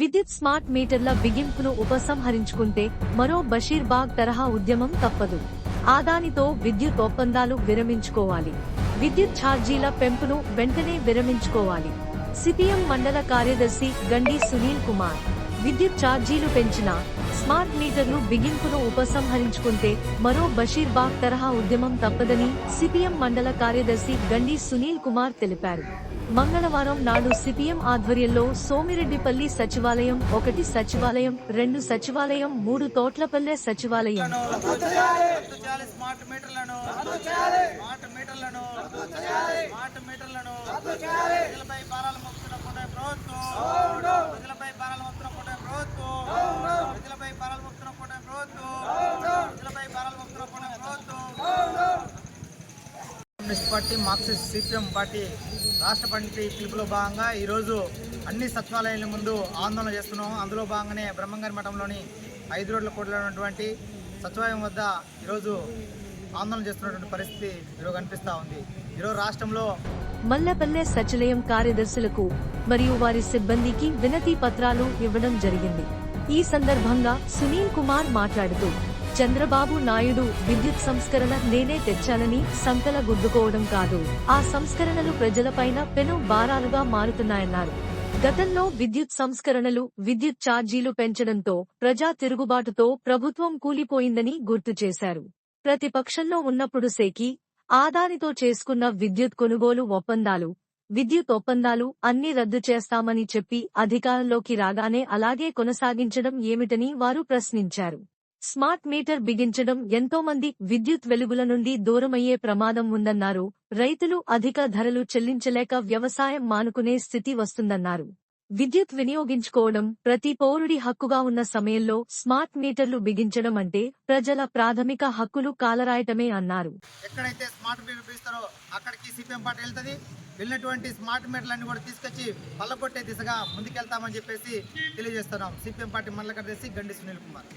విద్యుత్ స్మార్ట్ మీటర్ల బిగింపును ఉపసంహరించుకుంటే మరో బషీర్బాగ్ తరహా ఉద్యమం తప్పదు. ఆదానితో విద్యుత్ ఒప్పందాలు విరమించుకోవాలి. విద్యుత్ ఛార్జీల పెంపును వెంటనే విరమించుకోవాలి. సిపిఎం మండల కార్యదర్శి గండి సునీల్ కుమార్ విద్యుత్ ఛార్జీలు పెంచిన స్మార్ట్ మీటర్లు బిగింపును ఉపసంహరించుకుంటే మరో బషీర్బాగ్ తరహా ఉద్యమం తప్పదని సిపిఎం మండల కార్యదర్శి గండి సునీల్ కుమార్ తెలిపారు. మంగళవారం నాడు సిపిఎం ఆధ్వర్యంలో సోమిరెడ్డిపల్లి సచివాలయం ఒకటి సచివాలయం రెండు సచివాలయం మూడు తోట్లపల్లె సచివాలయం. మున్సిపాలిటీ మార్క్సిస్ట్ సిపిఎం పార్టీ రాష్ట్ర పండితి పిలుపులో భాగంగా ఈరోజు అన్ని సచివాలయాల ముందు ఆందోళన చేస్తున్నాం అందులో భాగంగానే బ్రహ్మంగారి మఠంలోని ఐదు రోడ్ల కోటలో ఉన్నటువంటి సచివాలయం వద్ద ఈరోజు ఆందోళన చేస్తున్నటువంటి పరిస్థితి ఈరోజు కనిపిస్తూ ఉంది. ఈరోజు రాష్ట్రంలో మల్లపల్లె సచివాలయం కార్యదర్శులకు మరియు వారి సిబ్బందికి వినతి పత్రాలు ఇవ్వడం జరిగింది. ఈ సందర్భంగా సునీల్ కుమార్ మాట్లాడుతూ చంద్రబాబు నాయుడు విద్యుత్ సంస్కరణ నేనే తెచ్చానని సంకల గుద్దుకోవడం కాదు. ఆ సంస్కరణలు ప్రజలపైన పెను భారాలుగా మారుతున్నాయన్నారు. గతంలో విద్యుత్ సంస్కరణలు విద్యుత్ ఛార్జీలు పెంచడంతో ప్రజా తిరుగుబాటుతో ప్రభుత్వం కూలిపోయిందని గుర్తు చేశారు. ప్రతిపక్షంలో ఉన్నప్పుడు సేకి ఆదానితో చేసుకున్న విద్యుత్ కొనుగోలు ఒప్పందాలు విద్యుత్ ఒప్పందాలు అన్ని రద్దు చేస్తామని చెప్పి అధికారంలోకి రాగానే అలాగే కొనసాగించడం ఏమిటని వారు ప్రశ్నించారు. స్మార్ట్ మీటర్ బిగించడం ఎంతో మంది విద్యుత్ వెలుగుల నుండి దూరమయ్యే ప్రమాదం ఉందన్నారు. రైతులు అధిక ధరలు చెల్లించలేక వ్యవసాయం మానుకునే స్థితి వస్తుందన్నారు. విద్యుత్ వినియోగించుకోవడం ప్రతి పౌరుడి హక్కుగా ఉన్న సమయంలో స్మార్ట్ మీటర్లు బిగించడం అంటే ప్రజల ప్రాథమిక హక్కులు కాలరాయటమే అన్నారు. ఎక్కడైతే స్మార్ట్ మీటర్ బిగిస్తారో అక్కడికి సిపిఎం పార్టీ వెళ్తుంది. వెళ్ళినటువంటి స్మార్ట్ మీటర్లన్నీ కూడా తీసుకొచ్చి పల్లకొట్టే దిశగా ముందుకెళ్తామని చెప్పేసి తెలియజేస్తున్నాం. సిపిఎం పార్టీ మండల కార్యదర్శి గండి సునీల్ కుమార్.